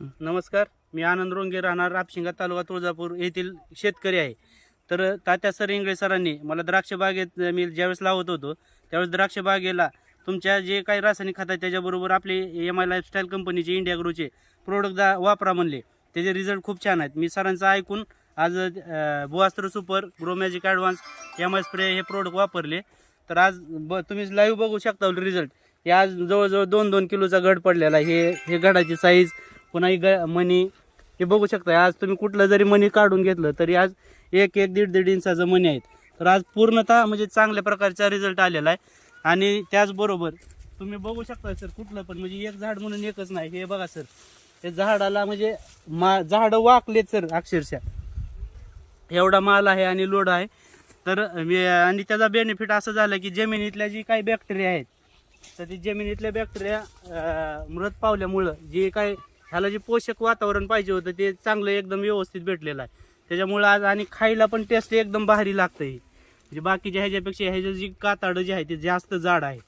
नमस्कार मी आनंद रोंगे राहणार रापशिंगा तालुका तुळजापूर येथील शेतकरी आहे. तर तात्या सर इंगळे सरांनी मला द्राक्ष बागेत मी ज्यावेळेस लावत होतो त्यावेळेस द्राक्ष बागेला तुमच्या जे काही रासायनिक खात आहे त्याच्याबरोबर आपले एम आय लाईफस्टाईल कंपनीचे इंडिया ग्रोचे प्रोडक्ट वापरा म्हणले. त्याचे रिझल्ट खूप छान आहेत. मी सरांचं ऐकून आज बुआस्त्र super grow magic advance M I spray हे प्रोडक्ट वापरले. तर आज ब तुम्ही लाईव्ह बघू शकता रिझल्ट हे आज जवळजवळ दोन दोन किलोचा घड पडलेला हे हे घडाची साईज पुन्हा ही ग मनी हे बघू शकता आज तुम्ही कुठलं जरी मनी काढून घेतलं तरी आज एक एक दीड दीड इंचाचं मनी आहेत. तर आज पूर्णतः म्हणजे चांगल्या प्रकारचा रिझल्ट आलेला आहे. आणि त्याचबरोबर तुम्ही बघू शकता सर कुठलं पण म्हणजे एक झाड म्हणून एकच नाही. हे बघा सर हे झाडाला म्हणजे मा झाडं वाकलेत सर अक्षरशः. एवढा माल आहे आणि लोड आहे. तर मी आणि त्याचा बेनिफिट असं झालं की जमिनीतल्या जी काही बॅक्टेरिया आहेत तर ती जमिनीतल्या बॅक्टेरिया मृत पावल्यामुळं जे काही ह्याला जे पोषक वातावरण पाहिजे होतं ते चांगलं एकदम व्यवस्थित भेटलेलं आहे. त्याच्यामुळं आज आणि खायला पण टेस्ट एकदम भारी लागतं ही म्हणजे बाकीच्या ह्याच्यापेक्षा ह्याच्या जी काताडं जे आहे ते जास्त जाड आहे.